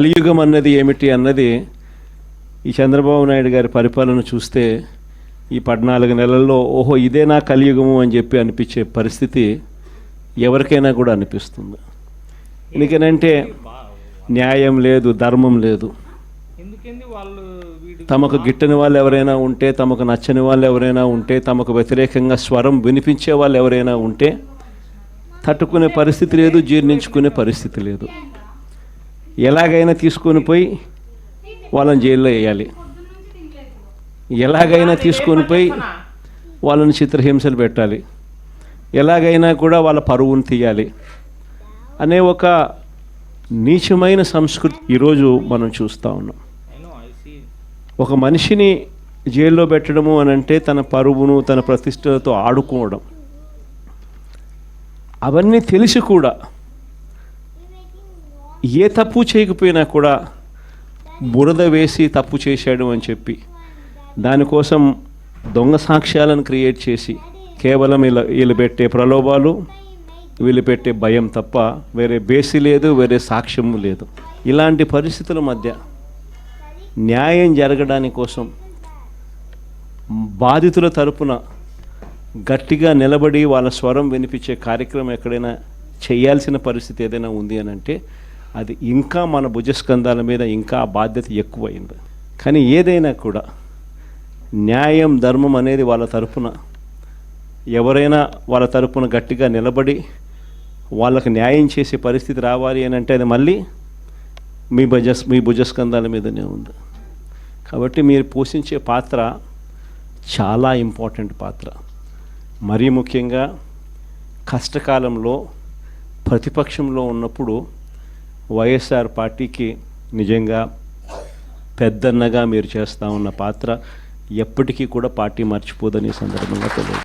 కలియుగం అన్నది ఏమిటి అన్నది ఈ చంద్రబాబు నాయుడు గారి పరిపాలన చూస్తే ఈ పద్నాలుగు నెలల్లో ఓహో ఇదే నా కలియుగము అని చెప్పి అనిపించే పరిస్థితి ఎవరికైనా కూడా అనిపిస్తుంది. ఎందుకనంటే న్యాయం లేదు ధర్మం లేదు. తమకు గిట్టని వాళ్ళు ఎవరైనా ఉంటే తమకు నచ్చని వాళ్ళు ఎవరైనా ఉంటే తమకు వ్యతిరేకంగా స్వరం వినిపించే వాళ్ళు ఎవరైనా ఉంటే తట్టుకునే పరిస్థితి లేదు జీర్ణించుకునే పరిస్థితి లేదు. ఎలాగైనా తీసుకొని పోయి వాళ్ళని జైల్లో వేయాలి. ఎలాగైనా తీసుకొని పోయి వాళ్ళని చిత్రహింసలు పెట్టాలి. ఎలాగైనా కూడా వాళ్ళ పరువును తీయాలి. అనే ఒక నీచమైన సంస్కృతి ఈరోజు మనం చూస్తూ ఉన్నాం. ఒక మనిషిని జైల్లో పెట్టడము అని అంటే తన పరువును తన ప్రతిష్టతో ఆడుకోవడం. అవన్నీ తెలిసి కూడా ఏ తప్పు చేయకపోయినా కూడా బురద వేసి తప్పు చేశాడు అని చెప్పి దానికోసం దొంగ సాక్ష్యాలను క్రియేట్ చేసి కేవలం వీళ్ళ వీళ్ళు పెట్టే ప్రలోభాలు వీళ్ళు పెట్టే భయం తప్ప వేరే బేసి లేదు వేరే సాక్ష్యము లేదు. ఇలాంటి పరిస్థితుల మధ్య న్యాయం జరగడాని కోసం బాధితుల తరపున గట్టిగా నిలబడి వాళ్ళ స్వరం వినిపించే కార్యక్రమం ఎక్కడైనా చేయాల్సిన పరిస్థితి ఏదైనా ఉంది అని అంటే అది ఇంకా మన భుజస్కంధాల మీద ఇంకా బాధ్యత ఎక్కువైంది. కానీ ఏదైనా కూడా న్యాయం ధర్మం అనేది వాళ్ళ తరపున ఎవరైనా వాళ్ళ తరపున గట్టిగా నిలబడి వాళ్ళకి న్యాయం చేసే పరిస్థితి రావాలి అని అంటే అది మళ్ళీ మీ భుజస్ మీ భుజస్కంధాల మీదనే ఉంది. కాబట్టి మీరు పోషించే పాత్ర చాలా ఇంపార్టెంట్ పాత్ర. మరీ ముఖ్యంగా కష్టకాలంలో ప్రతిపక్షంలో ఉన్నప్పుడు వైఎస్ఆర్ పార్టీకి నిజంగా పెద్దన్నగా మీరు చేస్తూ ఉన్న పాత్ర ఎప్పటికీ కూడా పార్టీ మర్చిపోదని సందర్భంగా తెలియదు